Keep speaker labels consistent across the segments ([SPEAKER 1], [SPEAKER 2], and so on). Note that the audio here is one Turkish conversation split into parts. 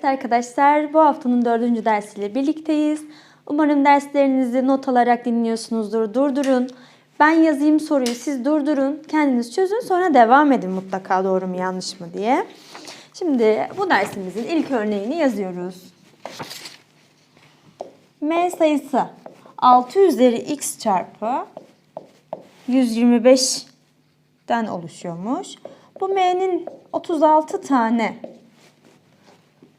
[SPEAKER 1] Evet arkadaşlar bu haftanın dördüncü dersiyle birlikteyiz. Umarım derslerinizi not alarak dinliyorsunuzdur. Durdurun. Ben yazayım soruyu siz durdurun. Kendiniz çözün sonra devam edin mutlaka doğru mu yanlış mı diye. Şimdi bu dersimizin ilk örneğini yazıyoruz. M sayısı 6 üzeri x çarpı 125'ten oluşuyormuş. Bu m'nin 36 tane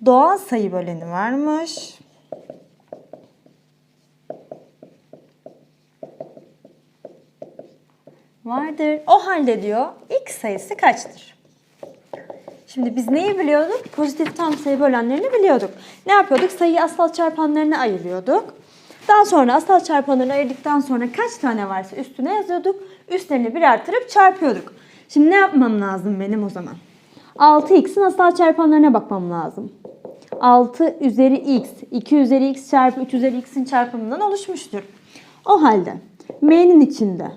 [SPEAKER 1] doğal sayı böleni varmış. Vardır. O halde diyor x sayısı kaçtır? Şimdi biz neyi biliyorduk? Pozitif tam sayı bölenlerini biliyorduk. Ne yapıyorduk? Sayıyı asal çarpanlarına ayırıyorduk. Daha sonra asal çarpanlarını ayırdıktan sonra kaç tane varsa üstüne yazıyorduk. Üstlerini bir artırıp çarpıyorduk. Şimdi ne yapmam lazım benim o zaman? 6x'in asal çarpanlarına bakmam lazım. 6 üzeri x, 2 üzeri x çarpı 3 üzeri x'in çarpımından oluşmuştur. O halde m'nin içinde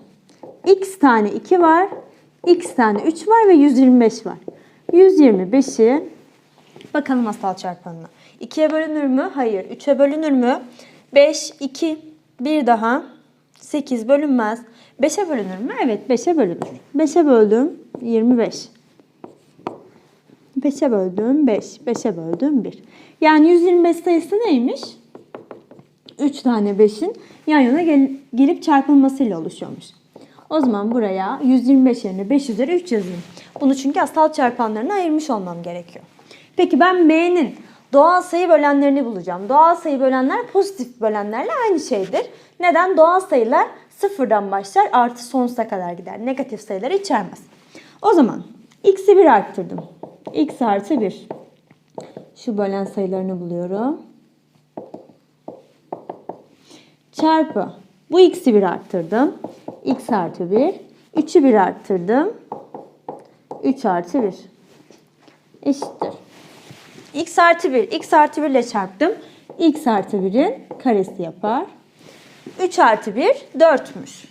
[SPEAKER 1] x tane 2 var, x tane 3 var ve 125 var. 125'i bakalım asal çarpanına. 2'ye bölünür mü? Hayır. 3'e bölünür mü? 5, 2, bir daha. 8 bölünmez. 5'e bölünür mü? Evet 5'e bölünür. 5'e böldüm 25. 5'e böldüm 5. 5'e böldüm 1. Yani 125 sayısı neymiş? 3 tane 5'in yan yana gel- gelip çarpılmasıyla oluşuyormuş. O zaman buraya 125 yerine 5 üzeri 3 yazayım. Bunu çünkü asal çarpanlarına ayırmış olmam gerekiyor. Peki ben m'nin doğal sayı bölenlerini bulacağım. Doğal sayı bölenler pozitif bölenlerle aynı şeydir. Neden? Doğal sayılar sıfırdan başlar artı sonsuza kadar gider. Negatif sayıları içermez. O zaman x'i 1 arttırdım. X artı 1. Şu bölen sayılarını buluyorum. Çarpı. Bu x'i 1 arttırdım. x artı 1. 3'ü 1 arttırdım. 3 artı 1. Eşittir. x artı 1. x artı 1 ile çarptım. x artı 1'in karesi yapar. 3 artı 1 4'müş.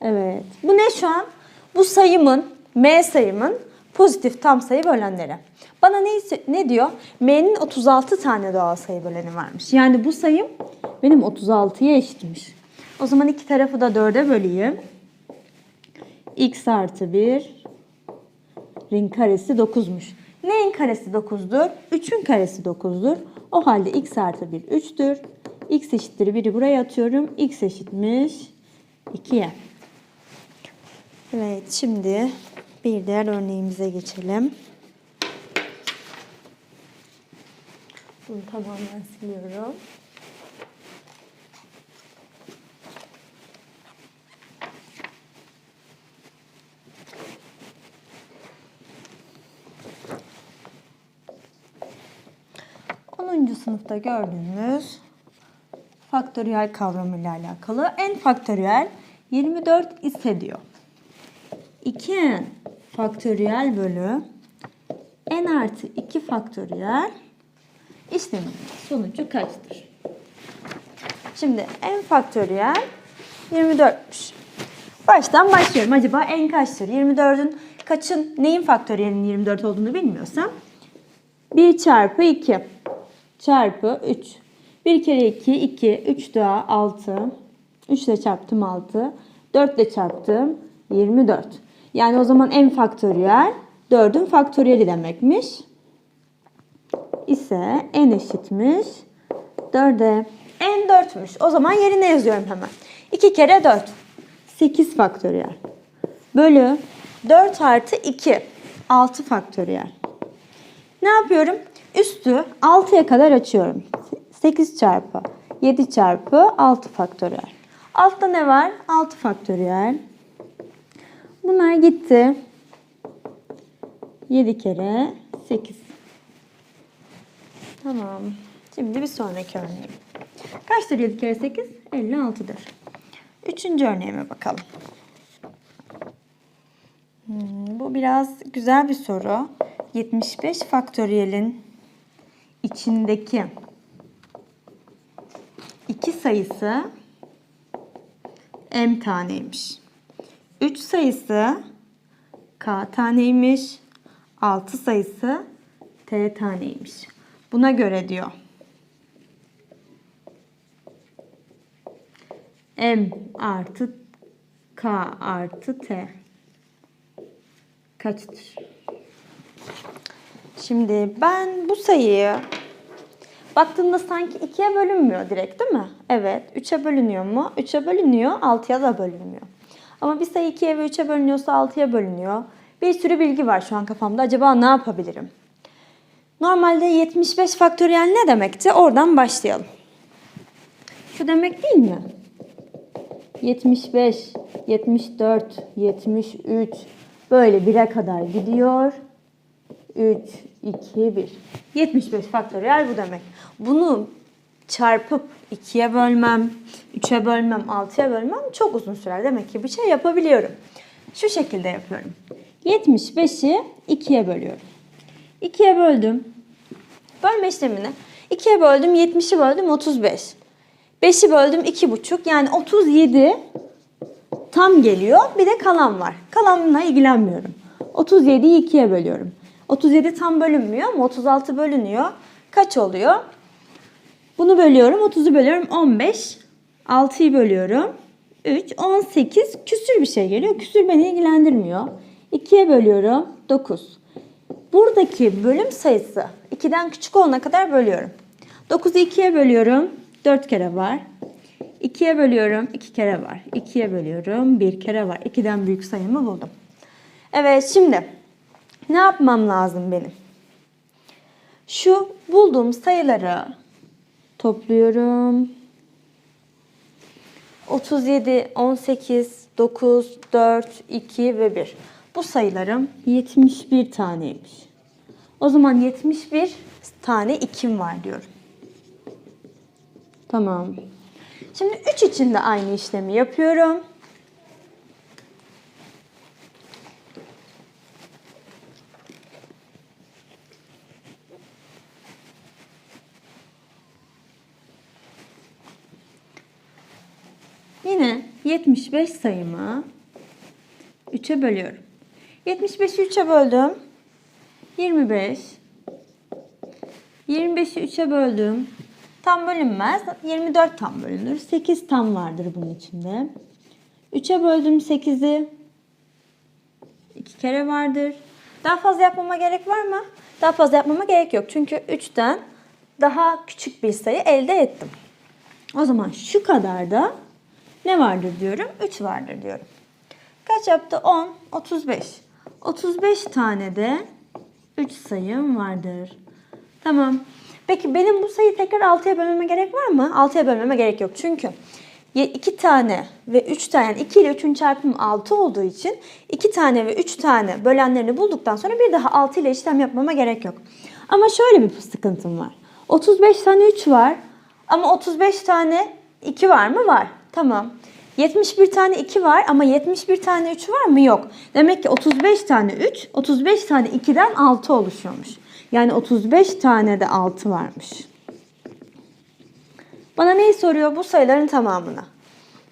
[SPEAKER 1] Evet. Bu ne şu an? Bu sayımın, m sayımın pozitif tam sayı bölenleri. Bana ne, ne diyor? M'nin 36 tane doğal sayı böleni varmış. Yani bu sayım benim 36'ya eşitmiş. O zaman iki tarafı da 4'e böleyim. x artı 1 rin karesi 9'muş. Neyin karesi 9'dur? 3'ün karesi 9'dur. O halde x artı 1 3'tür. x eşittir 1'i buraya atıyorum. x eşitmiş 2'ye. Evet şimdi bir diğer örneğimize geçelim. Bunu tamamen siliyorum. Onuncu sınıfta gördüğümüz faktöriyel kavramıyla alakalı en faktöriyel 24 ise diyor. 2n faktöriyel bölü n artı 2 faktöriyel işleminin sonucu kaçtır? Şimdi n faktöriyel 24'müş. Baştan başlıyorum. Acaba n kaçtır? 24'ün kaçın neyin faktöriyelinin 24 olduğunu bilmiyorsam 1 çarpı 2 çarpı 3. 1 kere 2, 2. 3 daha 6. 3 ile çarptım 6. 4 ile çarptım 24. Yani o zaman n faktöriyel 4'ün faktöriyeli demekmiş. İse n eşitmiş 4'e. n 4'müş. O zaman yerine yazıyorum hemen. 2 kere 4. 8 faktöriyel. Bölü 4 artı 2. 6 faktöriyel. Ne yapıyorum? Üstü 6'ya kadar açıyorum. 8 çarpı 7 çarpı 6 faktöriyel. Altta ne var? 6 faktöriyel. Bunlar gitti. 7 kere 8. Tamam. Şimdi bir sonraki örneğim. Kaçtır 7 kere 8? 56'dır. Üçüncü örneğime bakalım. Hmm, bu biraz güzel bir soru. 75 faktöriyelin içindeki iki sayısı m taneymiş. 3 sayısı k taneymiş. 6 sayısı t taneymiş. Buna göre diyor. M artı K artı T kaçtır? Şimdi ben bu sayıyı baktığımda sanki ikiye bölünmüyor direkt değil mi? Evet. Üçe bölünüyor mu? Üçe bölünüyor. Altıya da bölünmüyor. Ama bir sayı ikiye ve üçe bölünüyorsa altıya bölünüyor. Bir sürü bilgi var şu an kafamda. Acaba ne yapabilirim? Normalde 75 faktöriyel ne demekti? Oradan başlayalım. Şu demek değil mi? 75, 74, 73 böyle 1'e kadar gidiyor. 3, 2, 1. 75 faktöriyel bu demek. Bunu çarpıp 2'ye bölmem, 3'e bölmem, 6'ya bölmem çok uzun sürer. Demek ki bir şey yapabiliyorum. Şu şekilde yapıyorum. 75'i 2'ye bölüyorum. 2'ye böldüm. Bölme işlemini. 2'ye böldüm, 70'i böldüm, 35. 5'i böldüm 2,5 yani 37 tam geliyor. Bir de kalan var. Kalanla ilgilenmiyorum. 37'yi 2'ye bölüyorum. 37 tam bölünmüyor ama 36 bölünüyor. Kaç oluyor? Bunu bölüyorum. 30'u bölüyorum. 15. 6'yı bölüyorum. 3, 18 küsür bir şey geliyor. Küsür beni ilgilendirmiyor. 2'ye bölüyorum. 9. Buradaki bölüm sayısı 2'den küçük olana kadar bölüyorum. 9'u 2'ye bölüyorum. 4 kere var. 2'ye bölüyorum. 2 kere var. 2'ye bölüyorum. 1 kere var. 2'den büyük sayımı buldum. Evet şimdi ne yapmam lazım benim? Şu bulduğum sayıları topluyorum. 37, 18, 9, 4, 2 ve 1. Bu sayılarım 71 taneymiş. O zaman 71 tane 2'm var diyorum. Tamam. Şimdi 3 için de aynı işlemi yapıyorum. 75 sayımı 3'e bölüyorum. 75'i 3'e böldüm. 25. 25'i 3'e böldüm. Tam bölünmez. 24 tam bölünür. 8 tam vardır bunun içinde. 3'e böldüm 8'i. 2 kere vardır. Daha fazla yapmama gerek var mı? Daha fazla yapmama gerek yok. Çünkü 3'ten daha küçük bir sayı elde ettim. O zaman şu kadar da ne vardır diyorum? 3 vardır diyorum. Kaç yaptı? 10, 35. 35 tane de 3 sayım vardır. Tamam. Peki benim bu sayıyı tekrar 6'ya bölmeme gerek var mı? 6'ya bölmeme gerek yok. Çünkü 2 tane ve 3 tane yani 2 ile 3'ün çarpımı 6 olduğu için 2 tane ve 3 tane bölenlerini bulduktan sonra bir daha 6 ile işlem yapmama gerek yok. Ama şöyle bir sıkıntım var. 35 tane 3 var ama 35 tane 2 var mı? Var. Tamam. 71 tane 2 var ama 71 tane 3 var mı? Yok. Demek ki 35 tane 3, 35 tane 2'den 6 oluşuyormuş. Yani 35 tane de 6 varmış. Bana neyi soruyor? Bu sayıların tamamını.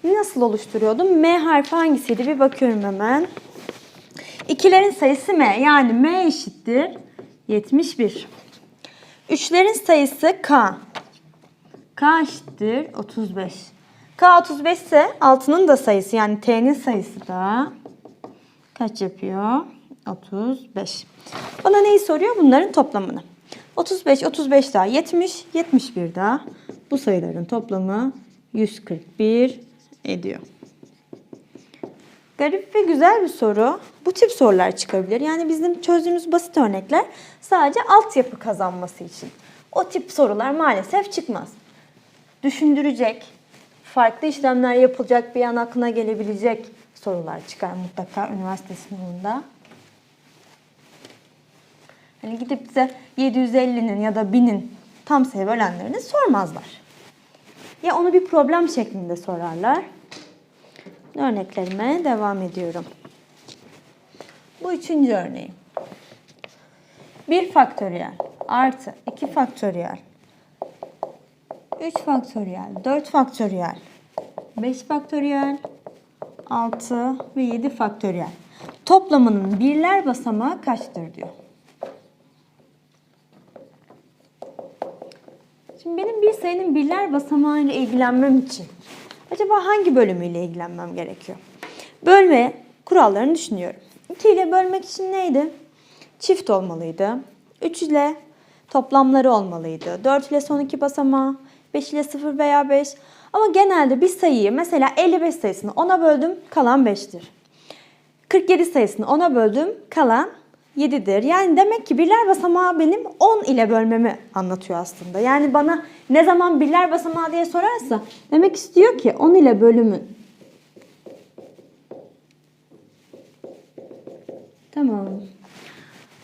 [SPEAKER 1] Nasıl oluşturuyordum? M harfi hangisiydi? Bir bakıyorum hemen. İkilerin sayısı M. Yani M eşittir 71. Üçlerin sayısı K. K eşittir 35. K 35 ise altının da sayısı yani T'nin sayısı da kaç yapıyor? 35. Bana neyi soruyor? Bunların toplamını. 35, 35 daha 70, 71 daha. Bu sayıların toplamı 141 ediyor. Garip ve güzel bir soru. Bu tip sorular çıkabilir. Yani bizim çözdüğümüz basit örnekler sadece altyapı kazanması için. O tip sorular maalesef çıkmaz. Düşündürecek, farklı işlemler yapılacak bir an aklına gelebilecek sorular çıkar mutlaka üniversite sınavında. Hani gidip bize 750'nin ya da 1000'in tam sayı bölenlerini sormazlar. Ya onu bir problem şeklinde sorarlar. Örneklerime devam ediyorum. Bu üçüncü örneğim. 1 faktöriyel artı 2 faktöriyel 3 faktöriyel, 4 faktöriyel, 5 faktöriyel, 6 ve 7 faktöriyel. Toplamının birler basamağı kaçtır diyor. Şimdi benim bir sayının birler basamağıyla ilgilenmem için acaba hangi bölümüyle ilgilenmem gerekiyor? Bölme kurallarını düşünüyorum. 2 ile bölmek için neydi? Çift olmalıydı. 3 ile toplamları olmalıydı. 4 ile son iki basamağı, 5 ile 0 veya 5. Ama genelde bir sayıyı mesela 55 sayısını 10'a böldüm kalan 5'tir. 47 sayısını 10'a böldüm kalan 7'dir. Yani demek ki birler basamağı benim 10 ile bölmemi anlatıyor aslında. Yani bana ne zaman birler basamağı diye sorarsa demek istiyor ki 10 ile bölümün. Tamam.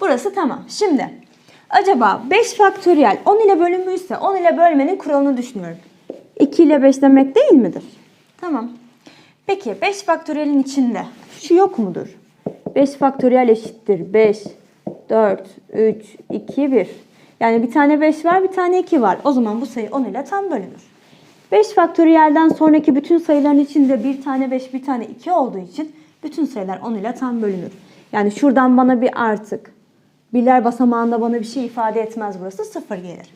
[SPEAKER 1] Burası tamam. Şimdi acaba 5 faktöriyel 10 ile bölümü ise 10 ile bölmenin kuralını düşünüyorum. 2 ile 5 demek değil midir? Tamam. Peki 5 faktöriyelin içinde şu yok mudur? 5 faktöriyel eşittir 5, 4, 3, 2, 1. Yani bir tane 5 var bir tane 2 var. O zaman bu sayı 10 ile tam bölünür. 5 faktöriyelden sonraki bütün sayıların içinde bir tane 5 bir tane 2 olduğu için bütün sayılar 10 ile tam bölünür. Yani şuradan bana bir artık. Birler basamağında bana bir şey ifade etmez burası. Sıfır gelir.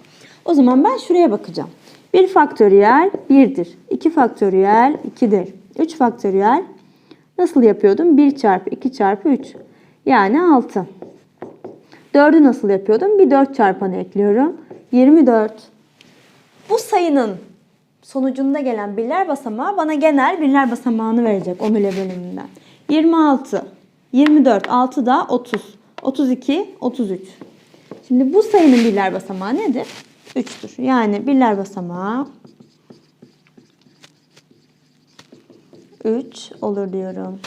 [SPEAKER 1] O zaman ben şuraya bakacağım. 1 faktöriyel 1'dir. 2 faktöriyel 2'dir. 3 faktöriyel nasıl yapıyordum? 1 çarpı 2 çarpı 3. Yani 6. 4'ü nasıl yapıyordum? Bir 4 çarpanı ekliyorum. 24. Bu sayının sonucunda gelen birler basamağı bana genel birler basamağını verecek 10 ile bölümünden. 26, 24, 6 da 30, 32, 33. Şimdi bu sayının birler basamağı nedir? 3'tür. Yani birler basamağı 3 olur diyorum.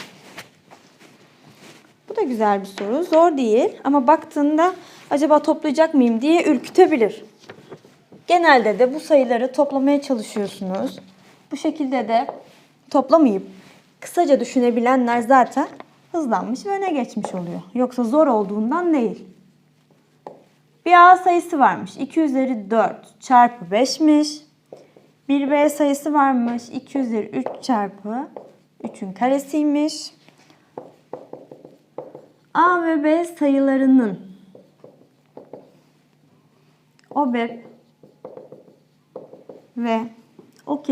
[SPEAKER 1] Bu da güzel bir soru. Zor değil ama baktığında acaba toplayacak mıyım diye ürkütebilir. Genelde de bu sayıları toplamaya çalışıyorsunuz. Bu şekilde de toplamayıp kısaca düşünebilenler zaten hızlanmış ve öne geçmiş oluyor. Yoksa zor olduğundan değil. Bir A sayısı varmış. 2 üzeri 4 çarpı 5'miş. Bir B sayısı varmış. 2 üzeri 3 çarpı 3'ün karesiymiş. A ve B sayılarının OBEP ve o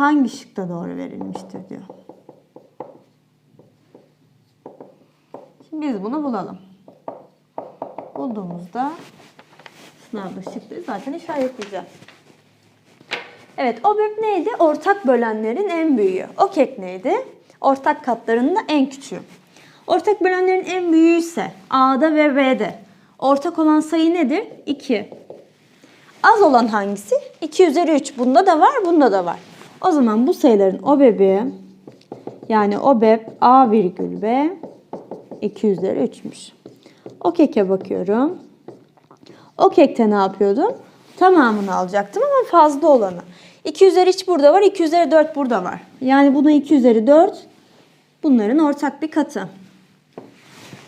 [SPEAKER 1] hangi şıkta doğru verilmiştir diyor. Şimdi biz bunu bulalım. Bulduğumuzda sınavda şıkları zaten işaretleyeceğiz. Evet, OBEP neydi? Ortak bölenlerin en büyüğü. OKEK neydi? Ortak katlarının da en küçüğü. Ortak bölenlerin en büyüğü ise A'da ve B'de. Ortak olan sayı nedir? 2. Az olan hangisi? 2 üzeri 3. Bunda da var, bunda da var. O zaman bu sayıların OBEP'i yani OBEP A virgül B 2 üzeri 3'müş. O keke bakıyorum. O kekte ne yapıyordum? Tamamını alacaktım ama fazla olanı. 2 üzeri 3 burada var, 2 üzeri 4 burada var. Yani bunu 2 üzeri 4 bunların ortak bir katı.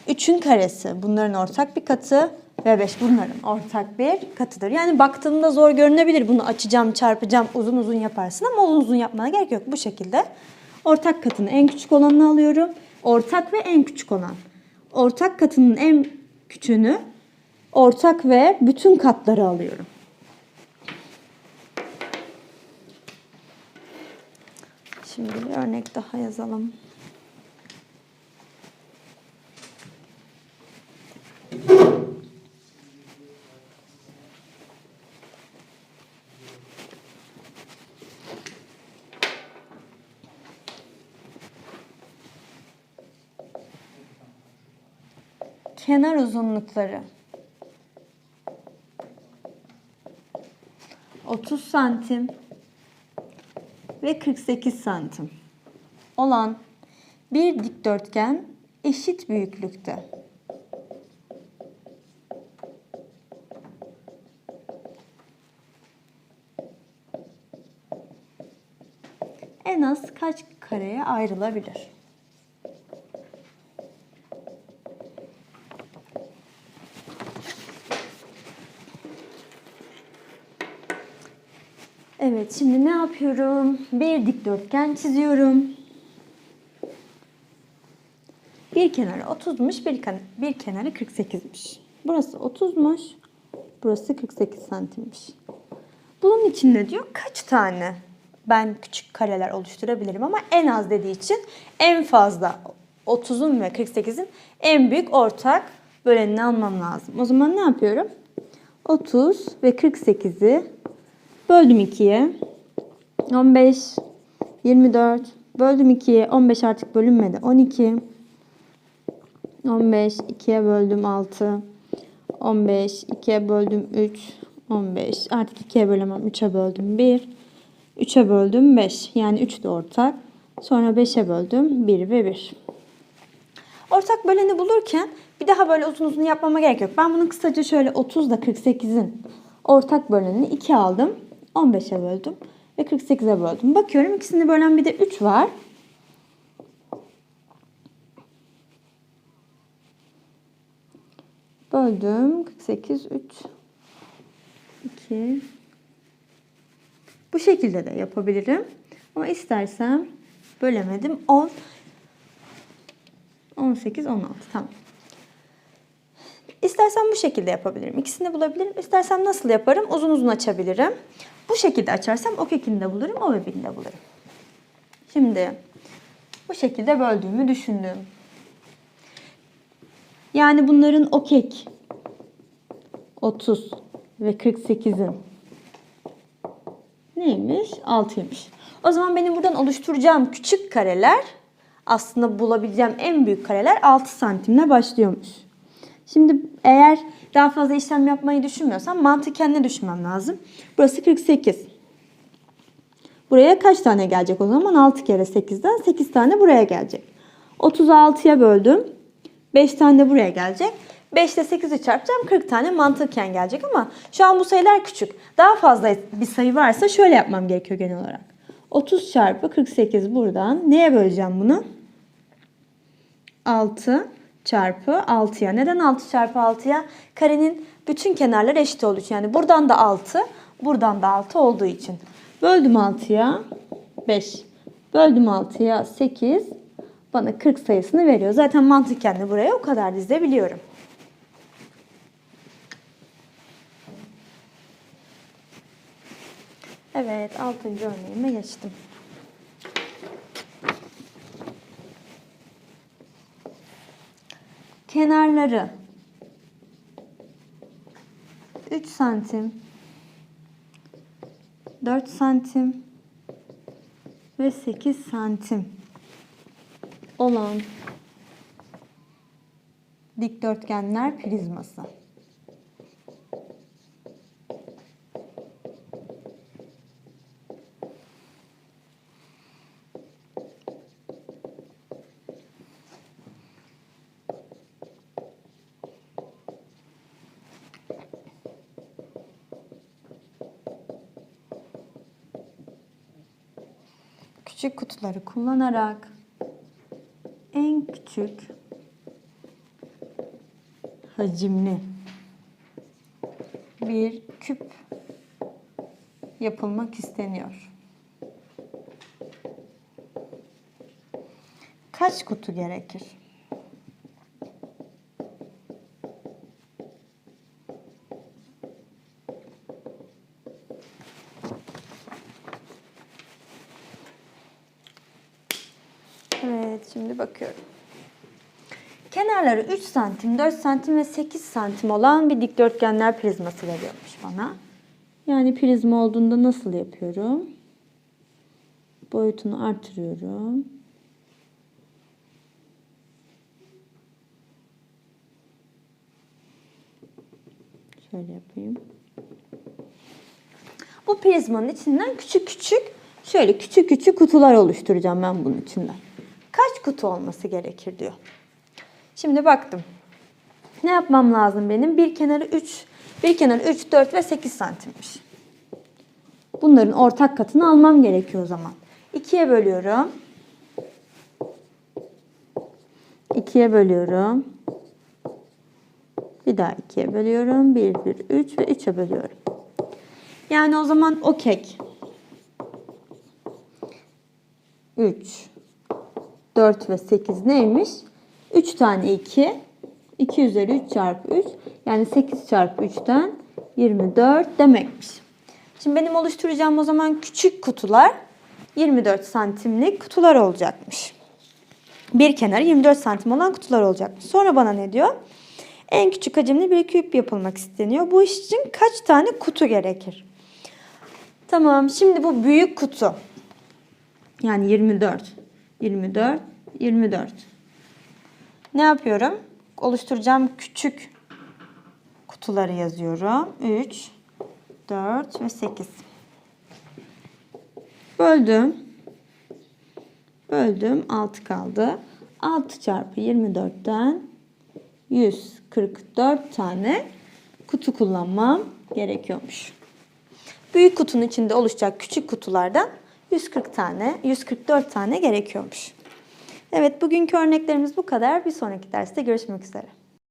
[SPEAKER 1] 3'ün karesi bunların ortak bir katı ve 5 bunların ortak bir katıdır. Yani baktığımda zor görünebilir. Bunu açacağım, çarpacağım, uzun uzun yaparsın ama uzun uzun yapmana gerek yok. Bu şekilde ortak katının en küçük olanını alıyorum. Ortak ve en küçük olan. Ortak katının en küçüğünü ortak ve bütün katları alıyorum. Şimdi bir örnek daha yazalım. Kenar uzunlukları 30 santim ve 48 santim olan bir dikdörtgen eşit büyüklükte. En az kaç kareye ayrılabilir? Evet, şimdi ne yapıyorum? Bir dikdörtgen çiziyorum. Bir kenarı 30'muş, bir, kan- bir kenarı 48'miş. Burası 30'muş. Burası 48 santimmiş. Bunun içinde diyor kaç tane ben küçük kareler oluşturabilirim ama en az dediği için en fazla 30'un ve 48'in en büyük ortak bölenini almam lazım. O zaman ne yapıyorum? 30 ve 48'i böldüm 2'ye. 15, 24, böldüm 2'ye. 15 artık bölünmedi. 12, 15, 2'ye böldüm 6, 15, 2'ye böldüm 3, 15. Artık 2'ye bölemem. 3'e böldüm 1, 3'e böldüm 5. Yani 3 de ortak. Sonra 5'e böldüm 1 ve 1. Ortak böleni bulurken bir daha böyle uzun uzun yapmama gerek yok. Ben bunu kısaca şöyle 30 ile 48'in ortak bölenini 2 aldım. 15'e böldüm ve 48'e böldüm. Bakıyorum ikisini bölen bir de 3 var. Böldüm. 48, 3, 2. Bu şekilde de yapabilirim. Ama istersem bölemedim. 10, 18, 16. Tamam. İstersen bu şekilde yapabilirim. İkisini bulabilirim. İstersem nasıl yaparım? Uzun uzun açabilirim. Bu şekilde açarsam o kekini de bulurum, o bebini bulurum. Şimdi bu şekilde böldüğümü düşündüm. Yani bunların o kek 30 ve 48'in neymiş? 6'ymış. O zaman benim buradan oluşturacağım küçük kareler aslında bulabileceğim en büyük kareler 6 santimle başlıyormuş. Şimdi eğer daha fazla işlem yapmayı düşünmüyorsam mantıken ne düşünmem lazım? Burası 48. Buraya kaç tane gelecek o zaman? 6 kere 8'den 8 tane buraya gelecek. 36'ya böldüm. 5 tane de buraya gelecek. 5 ile 8'i çarpacağım 40 tane mantıken gelecek ama şu an bu sayılar küçük. Daha fazla bir sayı varsa şöyle yapmam gerekiyor genel olarak. 30 çarpı 48 buradan. Neye böleceğim bunu? 6 çarpı 6'ya. Neden 6 çarpı 6'ya? Karenin bütün kenarları eşit olduğu için. Yani buradan da 6, buradan da 6 olduğu için. Böldüm 6'ya 5. Böldüm 6'ya 8. Bana 40 sayısını veriyor. Zaten mantıken de buraya o kadar dizebiliyorum. Evet, 6. örneğime geçtim. Kenarları. 3 santim. 4 santim. Ve 8 santim. Olan dikdörtgenler prizması. Küçük kutuları kullanarak en küçük hacimli bir küp yapılmak isteniyor. Kaç kutu gerekir? Evet, şimdi bakıyorum. Kenarları 3 santim, 4 santim ve 8 santim olan bir dikdörtgenler prizması veriyormuş bana. Yani prizma olduğunda nasıl yapıyorum? Boyutunu artırıyorum. Şöyle yapayım. Bu prizmanın içinden küçük küçük şöyle küçük küçük kutular oluşturacağım ben bunun içinden. Kaç kutu olması gerekir diyor. Şimdi baktım. Ne yapmam lazım benim? Bir kenarı 3, bir kenarı 3, 4 ve 8 santimmiş. Bunların ortak katını almam gerekiyor o zaman. 2'ye bölüyorum. 2'ye bölüyorum. Bir daha 2'ye bölüyorum. 1, 1, 3 ve 3'e bölüyorum. Yani o zaman o kek 3, 4 ve 8 neymiş? 3 tane 2. 2 üzeri 3 çarpı 3. Yani 8 çarpı 3'ten 24 demekmiş. Şimdi benim oluşturacağım o zaman küçük kutular 24 santimlik kutular olacakmış. Bir kenarı 24 santim olan kutular olacakmış. Sonra bana ne diyor? En küçük hacimli bir küp yapılmak isteniyor. Bu iş için kaç tane kutu gerekir? Tamam şimdi bu büyük kutu. Yani 24. 24. 24. Ne yapıyorum? Oluşturacağım küçük kutuları yazıyorum. 3, 4 ve 8. Böldüm. Böldüm. 6 kaldı. 6 çarpı 24'ten 144 tane kutu kullanmam gerekiyormuş. Büyük kutunun içinde oluşacak küçük kutulardan 140 tane, 144 tane gerekiyormuş. Evet bugünkü örneklerimiz bu kadar. Bir sonraki derste görüşmek üzere.